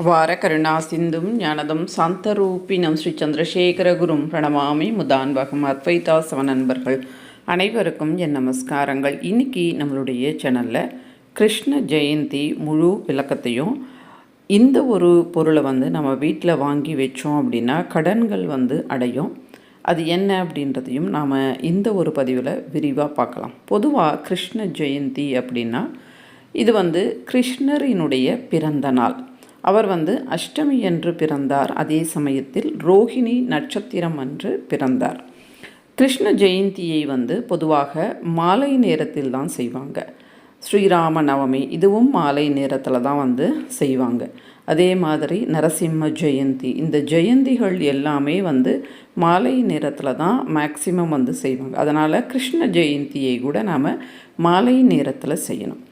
அபார கருணா சிந்தும் ஞானதம் சாந்தரூபினம் ஸ்ரீ சந்திரசேகரகுரும் பிரணமாமி முதான்வகம் அத்வைதா சவ நண்பர்கள் அனைவருக்கும் என் நமஸ்காரங்கள். இன்னைக்கு நம்மளுடைய சேனலில் கிருஷ்ண ஜெயந்தி முழு விளக்கத்தையும் இந்த ஒரு பொருளை வந்து நம்ம வீட்டில் வாங்கி வச்சோம் அப்படின்னா கடன்கள் வந்து அடையும். அது என்ன அப்படின்றதையும் நாம் இந்த ஒரு பதிவில் விரிவாக பார்க்கலாம். பொதுவாக கிருஷ்ண ஜெயந்தி அப்படின்னா இது வந்து கிருஷ்ணரினுடைய பிறந்த நாள். அவர் வந்து அஷ்டமி என்று பிறந்தார். அதே சமயத்தில் ரோஹிணி நட்சத்திரம் அன்று பிறந்தார். கிருஷ்ண ஜெயந்தியை வந்து பொதுவாக மாலை நேரத்தில் தான் செய்வாங்க. ஸ்ரீராம நவமி இதுவும் மாலை நேரத்தில் தான் வந்து செய்வாங்க. அதே மாதிரி நரசிம்ம ஜெயந்தி இந்த ஜெயந்திகள் எல்லாமே வந்து மாலை நேரத்தில் தான் மேக்சிமம் வந்து செய்வாங்க. அதனால் கிருஷ்ண ஜெயந்தியை கூட நாம் மாலை நேரத்தில் செய்யணும்.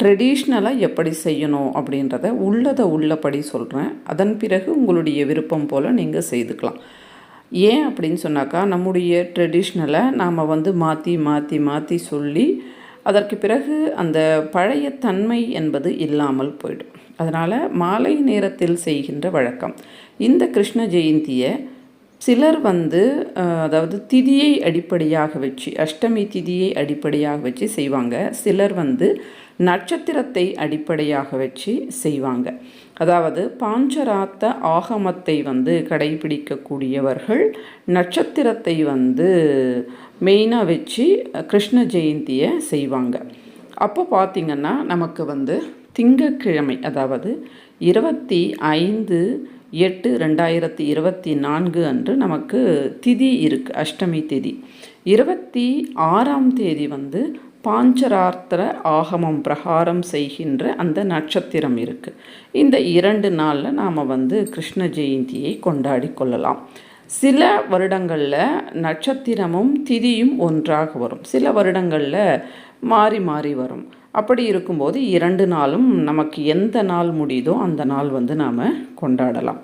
ட்ரெடிஷ்னலாக எப்படி செய்யணும் அப்படின்றத உள்ளதை உள்ளபடி சொல்கிறேன் அதன் பிறகு உங்களுடைய விருப்பம் போல் நீங்கள் செய்துக்கலாம். ஏன் அப்படின்னு சொன்னாக்கா நம்முடைய ட்ரெடிஷ்னலை நாம் வந்து மாற்றி மாற்றி மாற்றி சொல்லி அதற்கு பிறகு அந்த பழைய தன்மை என்பது இல்லாமல் போயிடும். அதனால் மாலை நேரத்தில் செய்கின்ற வழக்கம். இந்த கிருஷ்ண ஜெயந்தியை சிலர் வந்து அதாவது திதியை அடிப்படையாக வச்சு அஷ்டமி திதியை அடிப்படையாக வச்சு செய்வாங்க. சிலர் வந்து நட்சத்திரத்தை அடிப்படையாக வச்சு செய்வாங்க. அதாவது பாஞ்சராத்த ஆகமத்தை வந்து கடைபிடிக்கக்கூடியவர்கள் நட்சத்திரத்தை வந்து மெயினாக வச்சு கிருஷ்ண ஜெயந்தியை செய்வாங்க. அப்போ பார்த்திங்கன்னா நமக்கு வந்து திங்கட்கிழமை அதாவது இருபத்தி ஐந்து எட்டு ரெண்டாயிரத்தி இருபத்தி நான்கு அன்று நமக்கு திதி இருக்குது அஷ்டமி திதி. இருபத்தி ஆறாம் தேதி வந்து பாஞ்சரார்த்தர ஆகமம் பிரகாரம் செய்கின்ற அந்த நட்சத்திரம் இருக்குது இந்த இரண்டு நாளில் நாம் வந்து கிருஷ்ண ஜெயந்தியை கொண்டாடி கொள்ளலாம். சில வருடங்களில் நட்சத்திரமும் திதியும் ஒன்றாக வரும். சில வருடங்களில் மாறி மாறி வரும். அப்படி இருக்கும்போது இரண்டு நாளும் நமக்கு எந்த நாள் முடியுதோ அந்த நாள் வந்து நாம் கொண்டாடலாம்.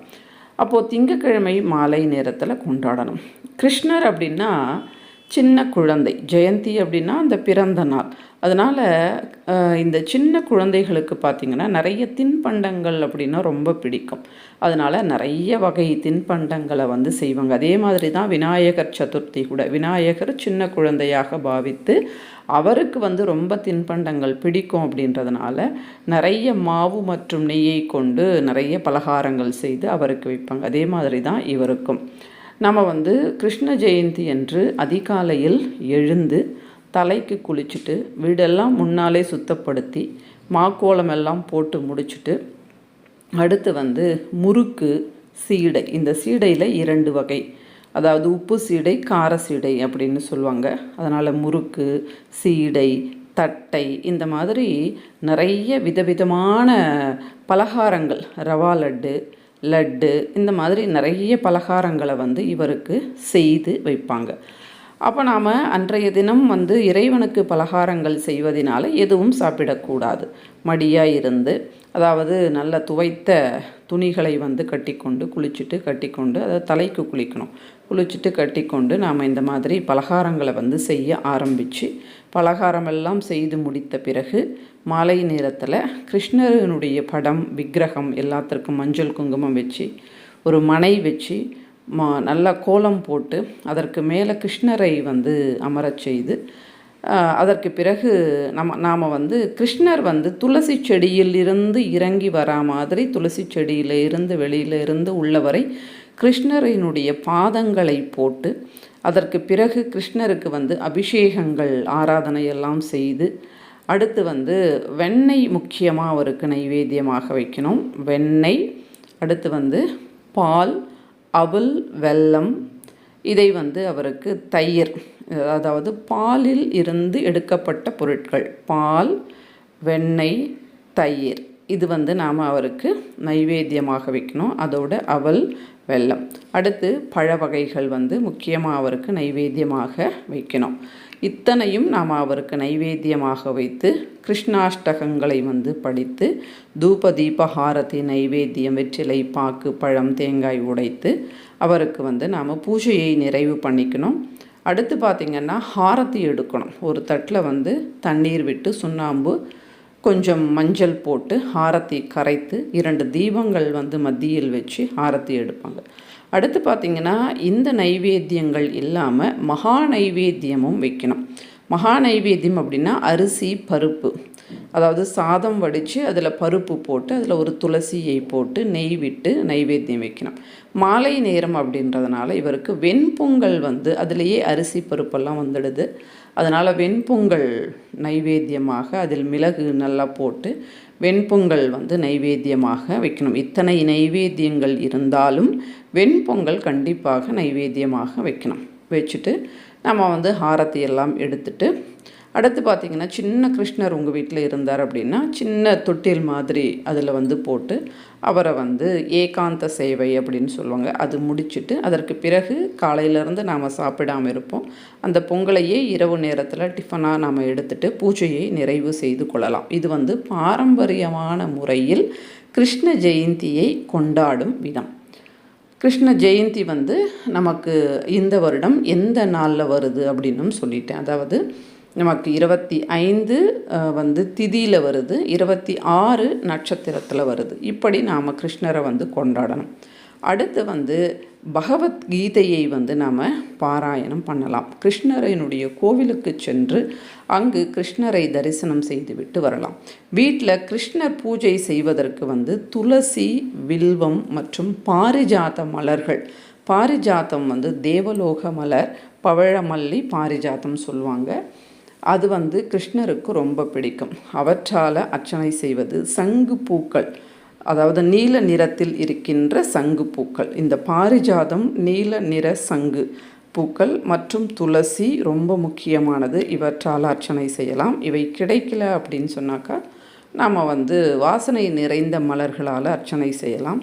அப்போது திங்கக்கிழமை மாலை நேரத்தில் கொண்டாடணும். கிருஷ்ணர் அப்படின்னா சின்ன குழந்தை. ஜெயந்தி அப்படின்னா அந்த பிறந்த நாள். அதனால் இந்த சின்ன குழந்தைகளுக்கு பார்த்திங்கன்னா நிறைய தின்பண்டங்கள் அப்படின்னா ரொம்ப பிடிக்கும். அதனால் நிறைய வகை தின்பண்டங்களை வந்து செய்வாங்க. அதே மாதிரி தான் விநாயகர் சதுர்த்தி கூட. விநாயகர் சின்ன குழந்தையாக பாவித்து அவருக்கு வந்து ரொம்ப தின்பண்டங்கள் பிடிக்கும் அப்படின்றதுனால நிறைய மாவு மற்றும் நெய்யை கொண்டு நிறைய பலகாரங்கள் செய்து அவருக்கு வைப்பாங்க அதே மாதிரி தான் இவருக்கும். நம்ம வந்து கிருஷ்ண ஜெயந்தி என்று அதிகாலையில் எழுந்து தலைக்கு குளிச்சுட்டு வீடெல்லாம் முன்னாலே சுத்தப்படுத்தி மாக்கோலம் எல்லாம் போட்டு முடிச்சுட்டு அடுத்து வந்து முறுக்கு சீடை. இந்த சீடையில் இரண்டு வகை. அதாவது உப்பு சீடை கார சீடை அப்படின்னு சொல்லுவாங்க. அதனால் முறுக்கு சீடை தட்டை இந்த மாதிரி நிறைய விதவிதமான பலகாரங்கள். ரவா லட்டு லட்டு இந்த மாதிரி நிறைய பலகாரங்களை வந்து இவருக்கு செய்து வைப்பாங்க. அப்போ நாம் அன்றைய தினம் வந்து இறைவனுக்கு பலகாரங்கள் செய்வதனால எதுவும் சாப்பிடக்கூடாது. மடியாக இருந்து அதாவது நல்ல துவைத்த துணிகளை வந்து கட்டிக்கொண்டு குளிச்சுட்டு கட்டிக்கொண்டு அதை தலைக்கு குளிக்கணும். குளிச்சுட்டு கட்டிக்கொண்டு நாம் இந்த மாதிரி பலகாரங்களை வந்து செய்ய ஆரம்பித்து பலகாரமெல்லாம் செய்து முடித்த பிறகு மாலை நேரத்தில் கிருஷ்ணரனுடைய படம் விக்கிரகம் எல்லாத்திற்கும் மஞ்சள் குங்குமம் வச்சு ஒரு மனை வச்சு மா நல்லா கோலம் போட்டு அதற்கு மேலே கிருஷ்ணரை வந்து அமரச் செய்து அதற்கு பிறகு நம்ம நாம் வந்து கிருஷ்ணர் வந்து துளசி செடியில் இருந்து இறங்கி வரா மாதிரி துளசி செடியில் இருந்து வெளியில் இருந்து உள்ளவரை கிருஷ்ணரினுடைய பாதங்களை போட்டு அதற்கு பிறகு கிருஷ்ணருக்கு வந்து அபிஷேகங்கள் ஆராதனை எல்லாம் செய்து அடுத்து வந்து வெண்ணெய் முக்கியமாக அவருக்கு நைவேத்தியமாக வைக்கணும். வெண்ணெய் அடுத்து வந்து பால் அவல் வெல்லம் இதை வந்து அவருக்கு தயிர் அதாவது பாலில் இருந்து எடுக்கப்பட்ட பொருட்கள். பால் வெண்ணெய் தயிர். இது வந்து நாம் அவருக்கு நைவேத்தியமாக வைக்கணும். அதோட அவல் வெல்லம். அடுத்து பழ வகைகள் வந்து முக்கியமாக அவருக்கு நைவேத்தியமாக வைக்கணும். இத்தனையும் நாம் அவருக்கு நைவேத்தியமாக வைத்து கிருஷ்ணாஷ்டகங்களை வந்து படித்து தூப தீப நைவேத்தியம் வெற்றிலை பாக்கு பழம் தேங்காய் உடைத்து அவருக்கு வந்து நாம் பூஜையை நிறைவு பண்ணிக்கணும். அடுத்து பார்த்திங்கன்னா ஹாரத்தி எடுக்கணும். ஒரு தட்டில் வந்து தண்ணீர் விட்டு சுண்ணாம்பு கொஞ்சம் மஞ்சள் போட்டு ஆரத்தி கரைத்து இரண்டு தீபங்கள் வந்து மத்தியில் வச்சு ஆரத்தி எடுப்பாங்க. அடுத்து பார்த்திங்கன்னா இந்த நைவேத்தியங்கள் இல்லாமல் மகா நைவேத்தியமும் வைக்கணும். மகா நைவேத்தியம் அப்படின்னா அரிசி பருப்பு. அதாவது சாதம் வடித்து அதில் பருப்பு போட்டு அதில் ஒரு துளசியை போட்டு நெய் விட்டு நைவேத்தியம் வைக்கணும். மாலை நேரம் அப்படின்றதுனால இவருக்கு வெண்பொங்கல் வந்து அதிலேயே அரிசி பருப்பெல்லாம் வந்துடுது. அதனால் வெண்பொங்கல் நைவேத்தியமாக அதில் மிளகு நல்லா போட்டு வெண்பொங்கல் வந்து நைவேத்தியமாக வைக்கணும். இத்தனை நைவேத்தியங்கள் இருந்தாலும் வெண்பொங்கல் கண்டிப்பாக நைவேத்தியமாக வைக்கணும். வச்சுட்டு நம்ம வந்து ஹாரத்தி எல்லாம் எடுத்துட்டு அடுத்து பார்த்திங்கன்னா சின்ன கிருஷ்ணர் உங்கள் வீட்டில் இருந்தார் அப்படின்னா சின்ன தொட்டில் மாதிரி அதில் வந்து போட்டு அவரை வந்து ஏகாந்த சேவை அப்படின்னு சொல்லுவாங்க. அது முடிச்சுட்டு அதற்கு பிறகு காலையிலேருந்து நாம் சாப்பிடாமல் இருப்போம். அந்த பொங்கலையே இரவு நேரத்தில் டிஃபனாக நாம் எடுத்துகிட்டு பூஜையை நிறைவு செய்து கொள்ளலாம். இது வந்து பாரம்பரியமான முறையில் கிருஷ்ண ஜெயந்தியை கொண்டாடும் விதம். கிருஷ்ண ஜெயந்தி வந்து நமக்கு இந்த வருடம் எந்த நாளில் வருது அப்படின்னும் சொல்லிட்டேன். அதாவது நமக்கு இருபத்தி ஐந்து வந்து திதியில் வருது. இருபத்தி ஆறு நட்சத்திரத்தில் வருது. இப்படி நாம் கிருஷ்ணரை வந்து கொண்டாடணும். அடுத்து வந்து பகவத்கீதையை வந்து நாம் பாராயணம் பண்ணலாம். கிருஷ்ணரனுடைய கோவிலுக்கு சென்று அங்கு கிருஷ்ணரை தரிசனம் செய்துவிட்டு வரலாம். வீட்டில் கிருஷ்ணர் பூஜை செய்வதற்கு வந்து துளசி வில்வம் மற்றும் பாரிஜாத மலர்கள். பாரிஜாத்தம் வந்து தேவலோக மலர் பவழமல்லி பாரிஜாத்தம் சொல்லுவாங்க. அது வந்து கிருஷ்ணருக்கு ரொம்ப பிடிக்கும். அவற்றால் அர்ச்சனை செய்வது சங்கு பூக்கள் அதாவது நீல நிறத்தில் இருக்கின்ற சங்கு பூக்கள். இந்த பாரிஜாதம் நீல நிற சங்கு பூக்கள் மற்றும் துளசி ரொம்ப முக்கியமானது. இவற்றால் அர்ச்சனை செய்யலாம். இவை கிடைக்கல அப்படின்னு சொன்னாக்கா நாம் வந்து வாசனை நிறைந்த மலர்களால் அர்ச்சனை செய்யலாம்.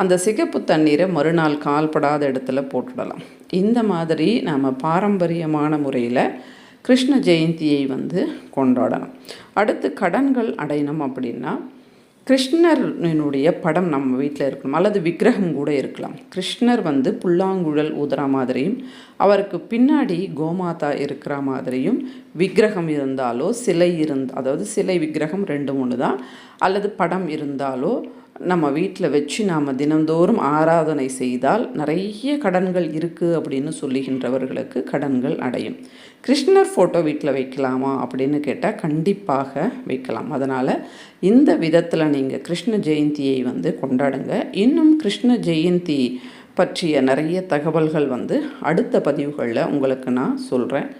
அந்த சிகப்பு தண்ணீரை மறுநாள் கால்படாத இடத்துல போட்டுடலாம். இந்த மாதிரி நாம் பாரம்பரியமான முறையில் கிருஷ்ண ஜெயந்தியை வந்து கொண்டாடணும். அடுத்து கடன்கள் அடையணும் அப்படின்னா கிருஷ்ணனுடைய படம் நம்ம வீட்டில் இருக்கணும் அல்லது விக்கிரகம் கூட இருக்கலாம். கிருஷ்ணர் வந்து புல்லாங்குழல் ஊதுற மாதிரியும் அவருக்கு பின்னாடி கோமாதா இருக்கிற மாதிரியும் விக்கிரகம் இருந்தாலோ சிலை இருந் அதாவது சிலை விக்கிரகம் ரெண்டு மூணு தான் அல்லது படம் இருந்தாலோ நம்ம வீட்டில் வச்சு நாம் தினந்தோறும் ஆராதனை செய்தால் நிறைய கடன்கள் இருக்குது அப்படின்னு சொல்லுகின்றவர்களுக்கு கடன்கள் அடையும். கிருஷ்ணர் ஃபோட்டோ வீட்டில் வைக்கலாமா அப்படின்னு கேட்டால் கண்டிப்பாக வைக்கலாம். அதனால் இந்த விதத்தில் நீங்கள் கிருஷ்ண ஜெயந்தியை வந்து கொண்டாடுங்க. இன்னும் கிருஷ்ண ஜெயந்தி பற்றிய நிறைய தகவல்கள் வந்து அடுத்த பதிவுகளில் உங்களுக்கு நான் சொல்கிறேன்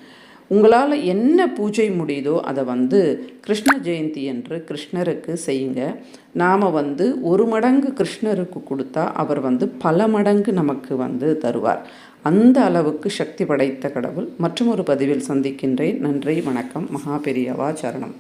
உங்களால் என்ன பூஜை முடியுதோ அதை வந்து கிருஷ்ண ஜெயந்தி என்று கிருஷ்ணருக்கு செய்யுங்க. நாம் வந்து ஒரு மடங்கு கிருஷ்ணருக்கு கொடுத்தா அவர் வந்து பல மடங்கு நமக்கு வந்து தருவார். அந்த அளவுக்கு சக்தி படைத்த கடவுள். மற்றும் ஒரு பதிவில் சந்திக்கின்றேன். நன்றி வணக்கம். மகா பெரியவா சரணம்.